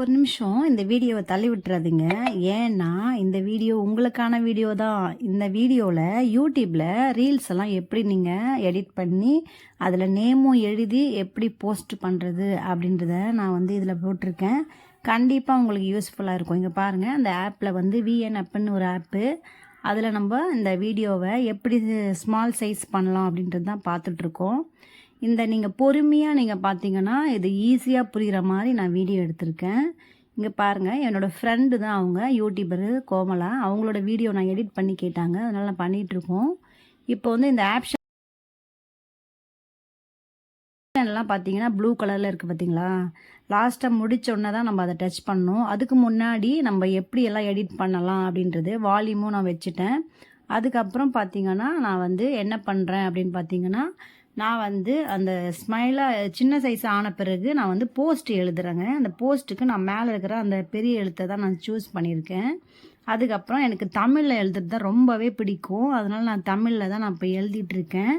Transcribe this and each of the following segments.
ஒரு நிமிஷம் இந்த வீடியோவை தள்ளி விட்டுறாதீங்க. ஏன்னா இந்த வீடியோ உங்களுக்கான வீடியோ தான். இந்த வீடியோவில் யூடியூப்பில் ரீல்ஸ் எல்லாம் எப்படி நீங்கள் எடிட் பண்ணி அதில் நேமும் எழுதி எப்படி போஸ்ட் பண்ணுறது அப்படின்றத நான் வந்து இதில் போட்டிருக்கேன். கண்டிப்பாக உங்களுக்கு யூஸ்ஃபுல்லாக இருக்கும். இங்கே பாருங்கள் அந்த ஆப்பில் வந்து விஎன் அப்புன்னு ஒரு ஆப்பு. அதில் நம்ம இந்த வீடியோவை எப்படி ஸ்மால் சைஸ் பண்ணலாம் அப்படின்றது தான் பார்த்துட்ருக்கோம் இந்த நீங்கள் பொறுமையாக நீங்கள் பார்த்தீங்கன்னா இது ஈஸியாக புரிகிற மாதிரி நான் வீடியோ எடுத்திருக்கேன். இங்கே பாருங்கள் என்னோடய ஃப்ரெண்டு தான் அவங்க யூடியூபரு கோமலா. அவங்களோட வீடியோ நான் எடிட் பண்ணி கேட்டாங்க அதனால் நான் பண்ணிகிட்ருக்கோம் இப்போ வந்து இந்த ஆப்ஷன் எல்லாம் பார்த்தீங்கன்னா ப்ளூ கலரில் இருக்குது பார்த்தீங்களா லாஸ்ட்டாக முடிச்சோடனே தான் நம்ம அதை டச் பண்ணோம் அதுக்கு முன்னாடி நம்ம எப்படி எல்லாம் எடிட் பண்ணலாம் அப்படின்றது வால்யூமும் நான் வச்சுட்டேன். அதுக்கப்புறம் பார்த்தீங்கன்னா நான் வந்து என்ன பண்ணுறேன் அப்படின்னு பார்த்தீங்கன்னா நான் வந்து அந்த ஸ்மைலாக சின்ன சைஸ் ஆன பிறகு நான் வந்து போஸ்ட் எழுதுகிறேங்க அந்த போஸ்ட்டுக்கு நான் மேலே இருக்கிற அந்த பெரிய எழுத்தை தான் நான் சூஸ் பண்ணியிருக்கேன். அதுக்கப்புறம் எனக்கு தமிழில் எழுதுறது தான் ரொம்பவே பிடிக்கும். அதனால் நான் தமிழில் தான் நான் இப்போ எழுதிட்டுருக்கேன்.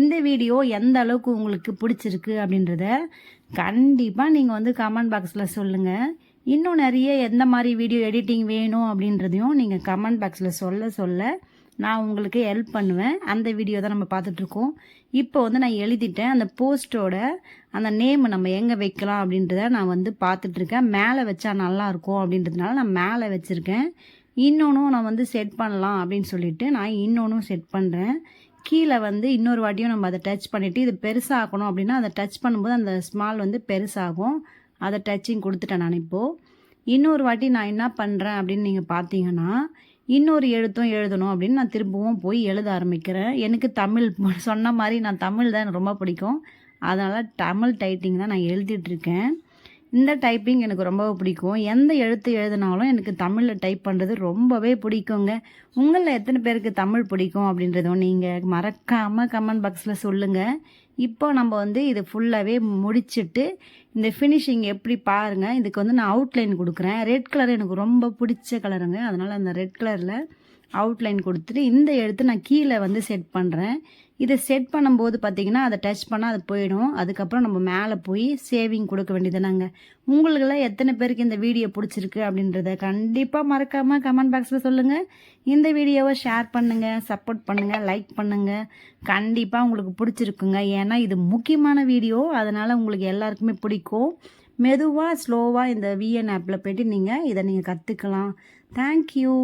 இந்த வீடியோ எந்த அளவுக்கு உங்களுக்கு பிடிச்சிருக்கு அப்படின்றத கண்டிப்பாக நீங்கள் வந்து கமெண்ட் பாக்ஸில் சொல்லுங்கள் இன்னும் நிறைய எந்த மாதிரி வீடியோ எடிட்டிங் வேணும் அப்படின்றதையும் நீங்கள் கமெண்ட் பாக்ஸில் சொல்ல சொல்ல நான் உங்களுக்கு ஹெல்ப் பண்ணுவேன். அந்த வீடியோ தான் நம்ம பார்த்துட்ருக்கோம் இப்போ வந்து நான் எழுதிட்டேன். அந்த போஸ்ட்டோட அந்த நேம் நம்ம எங்கே வைக்கலாம் அப்படின்றத நான் வந்து பார்த்துட்ருக்கேன் மேலே வச்சா நல்லாயிருக்கும் அப்படின்றதுனால நான் மேலே வச்சுருக்கேன். இன்னொன்றும் நான் வந்து செட் பண்ணலாம் அப்படின்னு சொல்லிட்டு நான் இன்னொன்றும் செட் பண்ணுறேன் கீழே வந்து இன்னொரு வாட்டியும் நம்ம அதை டச் பண்ணிவிட்டு இது பெருசாகணும் அப்படின்னா அதை டச் பண்ணும்போது அந்த ஸ்மால் வந்து பெருசாகும். அதை டச்சிங் கொடுத்துட்டேன் நான் இப்போது இன்னொரு வாட்டி நான் என்ன பண்ணுறேன் அப்படின்னு நீங்கள் பார்த்தீங்கன்னா இன்னொரு எழுத்தும் எழுதணும் அப்படின்னு நான் திரும்பவும் போய் எழுத ஆரம்பிக்கிறேன். எனக்கு தமிழ் சொன்ன மாதிரி நான் தமிழ் தான் எனக்கு ரொம்ப பிடிக்கும். அதனால் தமிழ் டைட்டிங் தான் நான் எழுதிட்டுருக்கேன் இந்த டைப்பிங் எனக்கு ரொம்ப பிடிக்கும். எந்த எழுத்து எழுதினாலும் எனக்கு தமிழில் டைப் பண்ணுறது ரொம்பவே பிடிக்குங்க. உங்களில் எத்தனை பேருக்கு தமிழ் பிடிக்கும் அப்படின்றதும் நீங்கள் மறக்காமல் கமெண்ட் பாக்ஸில் சொல்லுங்கள் இப்போ நம்ம வந்து இது ஃபுல்லாகவே முடிச்சுட்டு இந்த ஃபினிஷிங் எப்படி பாருங்கள் இதுக்கு வந்து நான் அவுட்லைன் கொடுக்குறேன். ரெட் கலர் எனக்கு ரொம்ப பிடிச்ச கலருங்க அதனால் அந்த ரெட் கலரில் அவுட்லைன் கொடுத்துட்டு இந்த எழுத்து நான் கீழே வந்து செட் பண்ணுறேன் இதை செட் பண்ணும்போது பார்த்தீங்கன்னா அதை டச் பண்ணால் அது போயிடும். அதுக்கப்புறம் நம்ம மேலே போய் சேவிங் கொடுக்க வேண்டியதுனாங்க உங்களுக்கெல்லாம் எத்தனை பேருக்கு இந்த வீடியோ பிடிச்சிருக்கு அப்படின்றத கண்டிப்பாக மறக்காமல் கமெண்ட் பாக்ஸில் சொல்லுங்கள் இந்த வீடியோவை ஷேர் பண்ணுங்கள் சப்போர்ட் பண்ணுங்கள் லைக் பண்ணுங்கள் கண்டிப்பாக உங்களுக்கு பிடிச்சிருக்குங்க. ஏன்னா இது முக்கியமான வீடியோ அதனால் உங்களுக்கு எல்லாருக்குமே பிடிக்கும். மெதுவாக ஸ்லோவாக இந்த விஎன் ஆப்பில் போய்ட்டு நீங்கள் இதை நீங்கள் கற்றுக்கலாம் தேங்க்யூ